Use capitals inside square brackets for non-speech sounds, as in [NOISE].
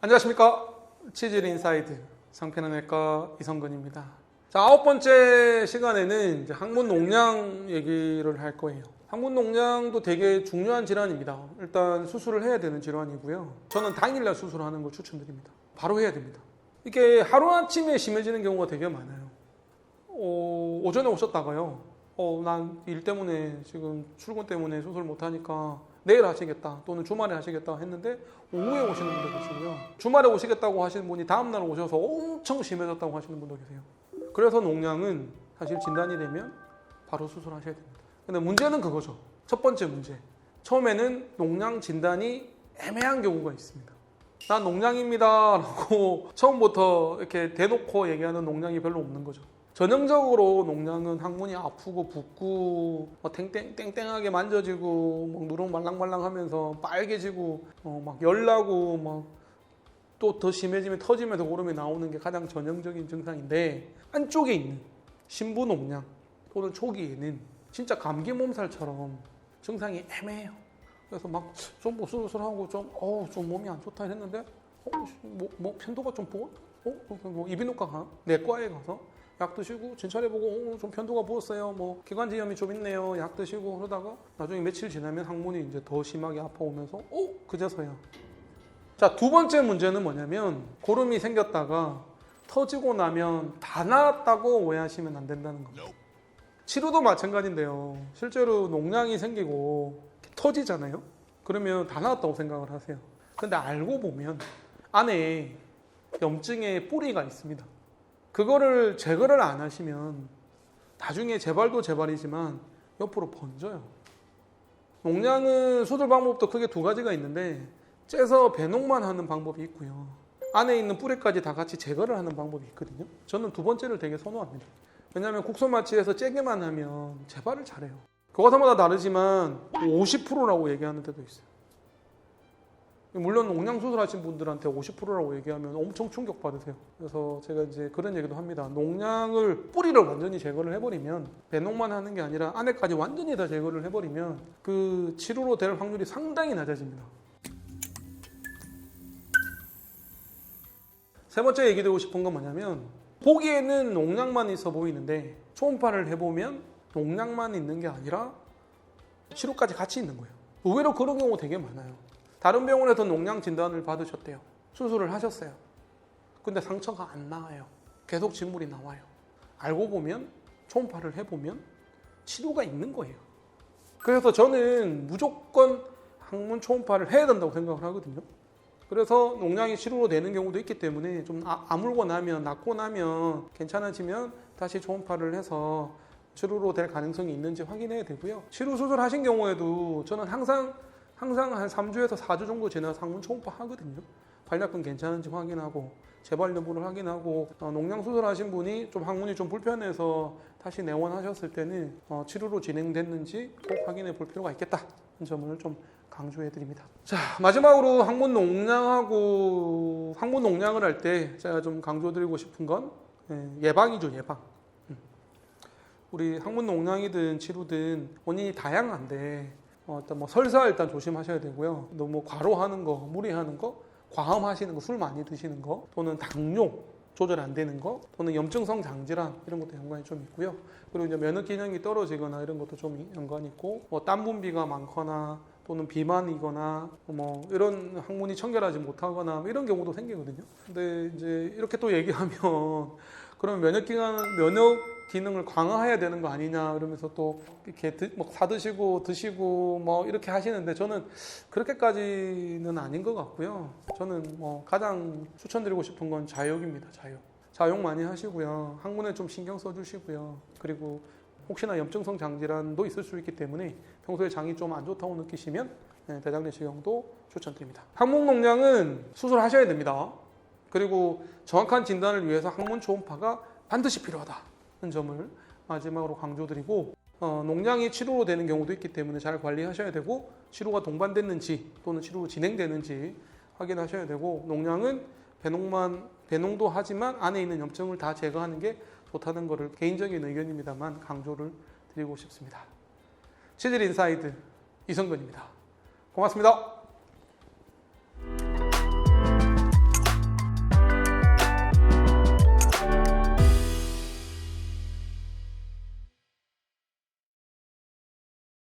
안녕하십니까 치질 인사이드 상편외과 이성근입니다. 자 아홉 번째 시간에는 이제 항문 농양 얘기를 할 거예요. 항문 농양도 되게 중요한 질환입니다. 일단 수술을 해야 되는 질환이고요. 저는 당일날 수술하는 걸 추천드립니다. 바로 해야 됩니다. 이게 하루 아침에 심해지는 경우가 되게 많아요. 어, 오전에 오셨다가요. 어, 난 일 때문에 지금 출근 때문에 수술 못 하니까 내일 하시겠다 또는 주말에 하시겠다 했는데 오후에 오시는 분도 계시고요. 주말에 오시겠다고 하시는 분이 다음날 오셔서 엄청 심해졌다고 하시는 분도 계세요. 그래서 농양은 사실 진단이 되면 바로 수술하셔야 됩니다. 근데 문제는 그거죠. 첫 번째 문제. 처음에는 농양 진단이 애매한 경우가 있습니다. 난 농양입니다. 라고 [LAUGHS] 처음부터 이렇게 대놓고 얘기하는 농양이 별로 없는 거죠. 전형적으로 농양은 항문이 아프고 붓고 뭐 땡땡, 땡땡하게 만져지고 막 누룩 말랑말랑하면서 빨개지고 어, 막 열나고 막 또 더 심해지면 터지면서 고름이 나오는 게 가장 전형적인 증상인데 안쪽에 있는 신부 농양 또는 초기에는 진짜 감기 몸살처럼 증상이 애매해요. 그래서 막좀 보슬보슬하고 좀 어우 좀 몸이 안 좋다 했는데 어, 뭐, 뭐 편도가 좀 부어? 어? 뭐 이비인후과 가? 내과에 가서 약 드시고 진찰해보고 어, 좀 편도가 부었어요. 뭐 기관지염이 좀 있네요. 약 드시고 그러다가 나중에 며칠 지나면 항문이 이제 더 심하게 아파오면서 어 그제서야. 자 두 번째 문제는 뭐냐면 고름이 생겼다가 터지고 나면 다 나았다고 오해하시면 안 된다는 겁니다. 치료도 마찬가지인데요. 실제로 농양이 생기고 터지잖아요. 그러면 다 나았다고 생각을 하세요. 근데 알고 보면 안에 염증의 뿌리가 있습니다. 그거를 제거를 안 하시면 나중에 재발도 재발이지만 옆으로 번져요. 농양은 수술 방법도 크게 두 가지가 있는데 째서 배농만 하는 방법이 있고요. 안에 있는 뿌리까지 다 같이 제거를 하는 방법이 있거든요. 저는 두 번째를 되게 선호합니다. 왜냐하면 국소마취에서 째게만 하면 재발을 잘해요. 그거마다 다르지만 50%라고 얘기하는 데도 있어요. 물론 농양 수술 하신 분들한테 50%라고 얘기하면 엄청 충격 받으세요. 그래서 제가 이제 그런 얘기도 합니다. 농양을 뿌리를 완전히 제거를 해버리면 배농만 하는 게 아니라 안에까지 완전히 다 제거를 해버리면 그 치료로 될 확률이 상당히 낮아집니다. 세 번째 얘기 드리고 싶은 건 뭐냐면 보기에는 농양만 있어 보이는데 초음파를 해보면 농양만 있는 게 아니라 치료까지 같이 있는 거예요. 의외로 그런 경우 되게 많아요. 다른 병원에서 농양 진단을 받으셨대요. 수술을 하셨어요. 근데 상처가 안 나와요. 계속 진물이 나와요. 알고 보면 초음파를 해보면 치료가 있는 거예요. 그래서 저는 무조건 항문 초음파를 해야 된다고 생각을 하거든요. 그래서 농양이 치료로 되는 경우도 있기 때문에 좀 아, 아물고 나면 낫고 나면 괜찮아지면 다시 초음파를 해서 치료로 될 가능성이 있는지 확인해야 되고요. 치료 수술 하신 경우에도 저는 항상 항상 한 3주에서 4주 정도 지나서 항문 초음파 하거든요. 발약근 괜찮은지 확인하고 재발 여부를 확인하고 어, 농양 수술하신 분이 좀 항문이 좀 불편해서 다시 내원하셨을 때는 어, 치료로 진행됐는지 꼭 확인해 볼 필요가 있겠다. 이 점을 좀 강조해 드립니다. 자, 마지막으로 항문 농양하고 항문 농양을 할 때 제가 좀 강조 드리고 싶은 건 예, 예방이죠, 예방. 음. 우리 항문 농양이든 치료든 원인이 다양한데 어, 일단 뭐 설사 일단 조심하셔야 되고요. 너무 과로하는 거, 무리하는 거, 과음하시는 거, 술 많이 드시는 거, 또는 당뇨 조절 안 되는 거, 또는 염증성 장질환 이런 것도 연관이 좀 있고요. 그리고 이제 면역 기능이 떨어지거나 이런 것도 좀 연관이 있고, 뭐 땀 분비가 많거나 또는 비만이거나 뭐 이런 항문이 청결하지 못하거나 뭐 이런 경우도 생기거든요. 근데 이제 이렇게 또 얘기하면 [LAUGHS] 그러면 면역 기능 면역 기능을 강화해야 되는 거 아니냐 이러면서 또 이렇게 드, 뭐 사드시고 드시고 뭐 이렇게 하시는데 저는 그렇게까지는 아닌 것 같고요. 저는 뭐 가장 추천드리고 싶은 건 자욕입니다. 자욕. 자욕 많이 하시고요. 항문에 좀 신경 써주시고요. 그리고 혹시나 염증성 장질환도 있을 수 있기 때문에 평소에 장이 좀 안 좋다고 느끼시면 네, 대장 내시경도 추천드립니다. 항문 농양은 수술하셔야 됩니다. 그리고 정확한 진단을 위해서 항문 초음파가 반드시 필요하다는 점을 마지막으로 강조드리고 어, 농양이 치료로 되는 경우도 있기 때문에 잘 관리하셔야 되고 치료가 동반됐는지 또는 치료로 진행되는지 확인하셔야 되고 농양은 배농만 배농도 하지만 안에 있는 염증을 다 제거하는 게 좋다는 것을 개인적인 의견입니다만 강조를 드리고 싶습니다. 치질 인사이드 이성근입니다. 고맙습니다.